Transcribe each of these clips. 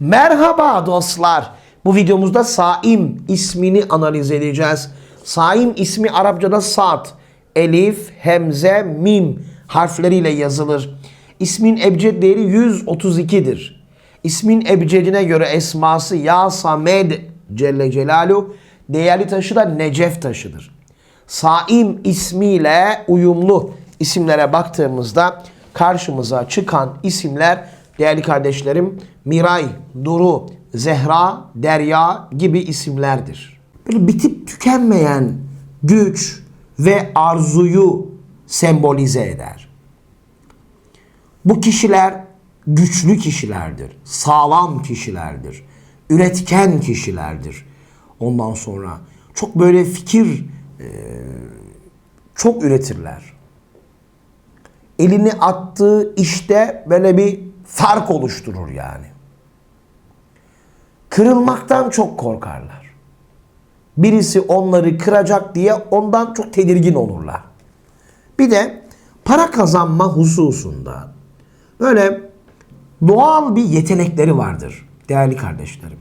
Merhaba dostlar. Bu videomuzda Saim ismini analiz edeceğiz. Saim ismi Arapçada Sa'd, Elif, Hemze, Mim harfleriyle yazılır. İsmin ebced değeri 132'dir. İsmin ebcedine göre esması Ya Samed Celle Celaluhu değerli taşı da Necef taşıdır. Saim ismiyle uyumlu isimlere baktığımızda karşımıza çıkan isimler değerli kardeşlerim Miray, Duru, Zehra, Derya gibi isimlerdir. Böyle bitip tükenmeyen güç ve arzuyu sembolize eder. Bu kişiler güçlü kişilerdir, sağlam kişilerdir, üretken kişilerdir. Ondan sonra çok böyle fikir e, çok üretirler. Elini attığı işte böyle bir fark oluşturur yani. Kırılmaktan çok korkarlar. Birisi onları kıracak diye ondan çok tedirgin olurlar. Bir de para kazanma hususunda böyle doğal bir yetenekleri vardır değerli kardeşlerim.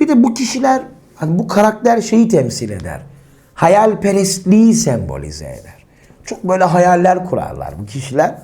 Bir de bu kişiler hani bu karakter şeyi temsil eder. Hayalperestliği sembolize eder. Çok böyle hayaller kurarlar bu kişiler.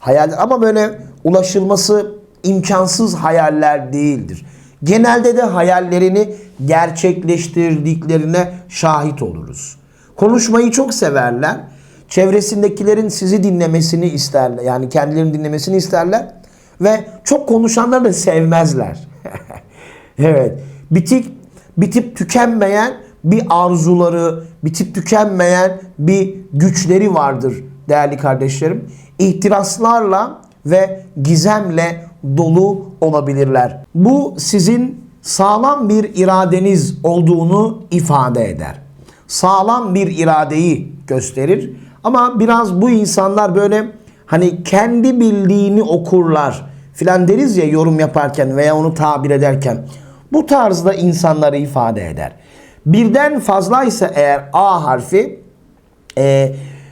Hayaller ama böyle ulaşılması imkansız hayaller değildir. Genelde de hayallerini gerçekleştirdiklerine şahit oluruz. Konuşmayı çok severler. Çevresindekilerin sizi dinlemesini isterler. Yani kendilerini dinlemesini isterler. Ve çok konuşanları da sevmezler. evet. Bitik, bitip tükenmeyen bir arzuları, bitip tükenmeyen bir güçleri vardır değerli kardeşlerim. İhtiraslarla ve gizemle dolu olabilirler. Bu sizin sağlam bir iradeniz olduğunu ifade eder. Sağlam bir iradeyi gösterir. Ama biraz bu insanlar böyle hani kendi bildiğini okurlar filan deriz ya yorum yaparken veya onu tabir ederken. Bu tarzda insanları ifade eder. Birden fazlaysa eğer A harfi e,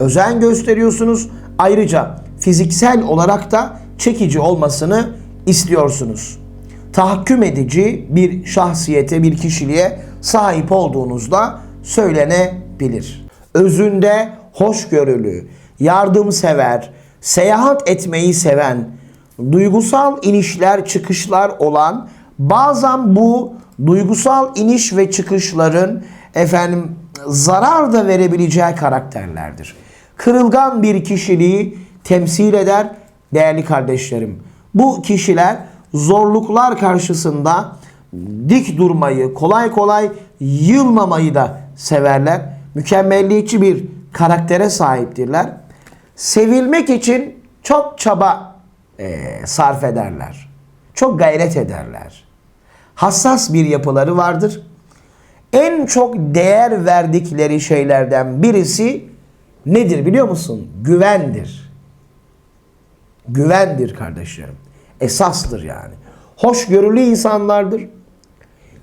özen gösteriyorsunuz. Ayrıca fiziksel olarak da çekici olmasını istiyorsunuz. Tahakküm edici bir şahsiyete, bir kişiliğe sahip olduğunuzda söylenebilir. Özünde hoşgörülü, yardımsever, seyahat etmeyi seven, duygusal inişler çıkışlar olan bazen bu duygusal iniş ve çıkışların efendim zarar da verebileceği karakterlerdir. Kırılgan bir kişiliği temsil eder değerli kardeşlerim. Bu kişiler zorluklar karşısında dik durmayı, kolay kolay yılmamayı da severler. Mükemmelliyetçi bir karaktere sahiptirler. Sevilmek için çok çaba e, sarf ederler. Çok gayret ederler. Hassas bir yapıları vardır. En çok değer verdikleri şeylerden birisi nedir biliyor musun? Güvendir. Güvendir kardeşlerim. Esastır yani. Hoşgörülü insanlardır.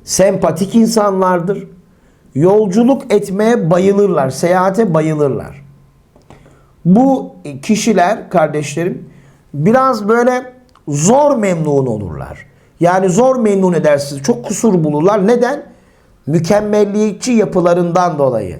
Sempatik insanlardır. Yolculuk etmeye bayılırlar. Seyahate bayılırlar. Bu kişiler kardeşlerim biraz böyle zor memnun olurlar. Yani zor memnun edersiniz. Çok kusur bulurlar. Neden? Mükemmelliyetçi yapılarından dolayı.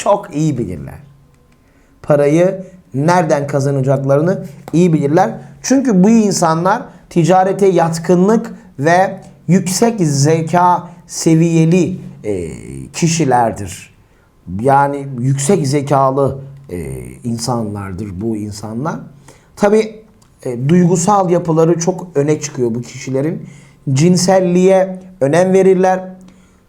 çok iyi bilirler parayı nereden kazanacaklarını iyi bilirler. Çünkü bu insanlar ticarete yatkınlık ve yüksek zeka seviyeli e, kişilerdir. Yani yüksek zekalı e, insanlardır bu insanlar. Tabi duygusal yapıları çok öne çıkıyor bu kişilerin. Cinselliğe önem verirler.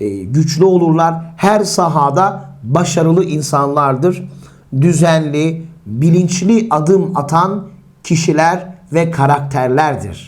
e, güçlü olurlar. Her sahada başarılı insanlardır. Düzenli, bilinçli adım atan kişiler ve karakterlerdir.